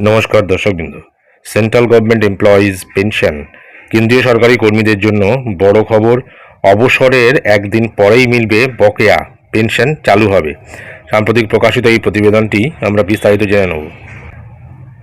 নমস্কার দর্শকবৃন্দ। Central government employees pension কেন্দ্রীয় সরকারি কর্মীদের জন্য বড় খবর, অবসরের একদিন পরেই মিলবে বকেয়া পেনশন চালু হবে। সাম্প্রতিক প্রকাশিত এই প্রতিবেদনটি আমরা বিস্তারিত জেনে নেব।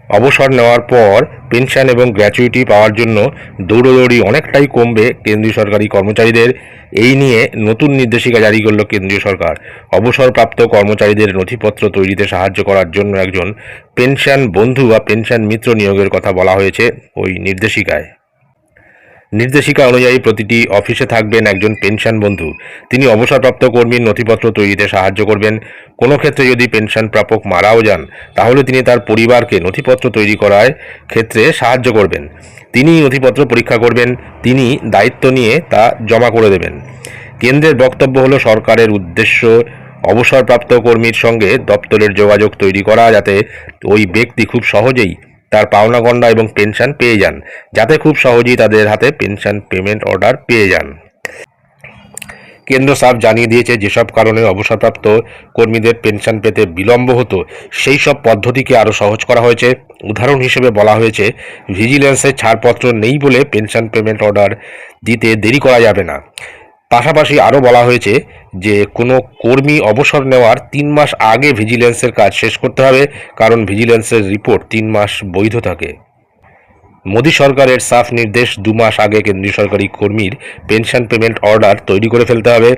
অবসর নেওয়ার পর পেনশন এবং গ্র্যাচুইটি পাওয়ার জন্য দৌড়দৌড়ি অনেকটাই কমবে কেন্দ্রীয় সরকারি কর্মচারীদের। এই নিয়ে নতুন নির্দেশিকা জারি করল কেন্দ্রীয় সরকার। অবসরপ্রাপ্ত কর্মচারীদের নথিপত্র তৈরিতে সাহায্য করার জন্য একজন পেনশন বন্ধু বা পেনশন মিত্র নিয়োগের কথা বলা হয়েছে ওই নির্দেশিকায়। নির্দেশিকা অনুযায়ী প্রতিটি অফিসে থাকবেন একজন পেনশন বন্ধু। তিনি অবসরপ্রাপ্ত কর্মীর নথিপত্র তৈরিতে সাহায্য করবেন। কোনো ক্ষেত্রে যদি পেনশন প্রাপক মারাও যান, তাহলে তিনি তার পরিবারকে নথিপত্র তৈরি করার ক্ষেত্রে সাহায্য করবেন। তিনি নথিপত্র পরীক্ষা করবেন, তিনি দায়িত্ব নিয়ে তা জমা করে দেবেন। কেন্দ্রের বক্তব্য হলো, সরকারের উদ্দেশ্য অবসরপ্রাপ্ত কর্মীর সঙ্গে দপ্তরের যোগাযোগ তৈরি করা যাতে ওই ব্যক্তি খুব সহজেই তার পাওনা গণ্ডা এবং পেনশন পেয়ে যান। যাতে খুব সহজেই তাদের হাতে পেনশন পেমেন্ট অর্ডার পেয়ে যান। কেন্দ্র সাফ জানিয়ে দিয়েছে, যেসব কারণে অবসরপ্রাপ্ত কর্মীদের পেনশন পেতে বিলম্ব হতো, সেই সব পদ্ধতিকে আরও সহজ করা হয়েছে। উদাহরণ হিসেবে বলা হয়েছে ভিজিলেন্সের ছাড়পত্র নেই বলে পেনশন পেমেন্ট অর্ডার দিতে দেরি করা যাবে না। পাশাপাশি আরও বলা হয়েছে যে কোনো কর্মী অবসর নেওয়ার তিন মাস আগে ভিজিলেন্সের কাজ শেষ করতে হবে, কারণ ভিজিলেন্সের রিপোর্ট তিন মাস বৈধ থাকে। মোদী সরকারের সাফ নির্দেশ, দু মাস আগে কেন্দ্রীয় সরকারি কর্মীর পেনশন পেমেন্ট অর্ডার তৈরি করে ফেলতে হবে।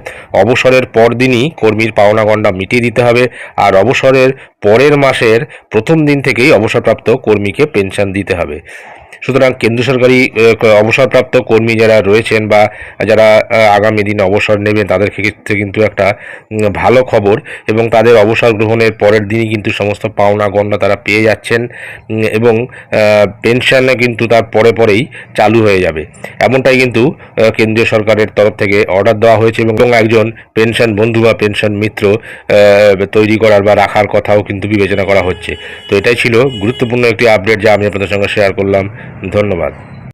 অবসরের পরদিনই কর্মীর পাওনা গণ্ডা মিটিয়ে দিতে হবে, আর অবসরের পরের মাসের প্রথম দিন থেকেই অবসরপ্রাপ্ত কর্মীকে পেনশন দিতে হবে। সুতরাং কেন্দ্র সরকারি অবসরপ্রাপ্ত কর্মী যারা রয়েছেন বা যারা আগামী দিনে অবসর নেবেন, তাদের ক্ষেত্রে কিন্তু একটা ভালো খবর এবং তাদের অবসর গ্রহণের পরের দিনই কিন্তু সমস্ত পাওনা গণ্ডা তারা পেয়ে যাচ্ছেন এবং পেনশনে কিন্তু তার পরে পরেই চালু হয়ে যাবে। এমনটাই কিন্তু কেন্দ্রীয় সরকারের তরফ থেকে অর্ডার দেওয়া হয়েছে এবং একজন পেনশন বন্ধু বা পেনশন মিত্র তৈরি করার বা রাখার কথাও কিন্তু বিবেচনা করা হচ্ছে। তো এটাই ছিল গুরুত্বপূর্ণ একটি আপডেট যা আমি আপনাদের সঙ্গে শেয়ার করলাম। ধন্যবাদ।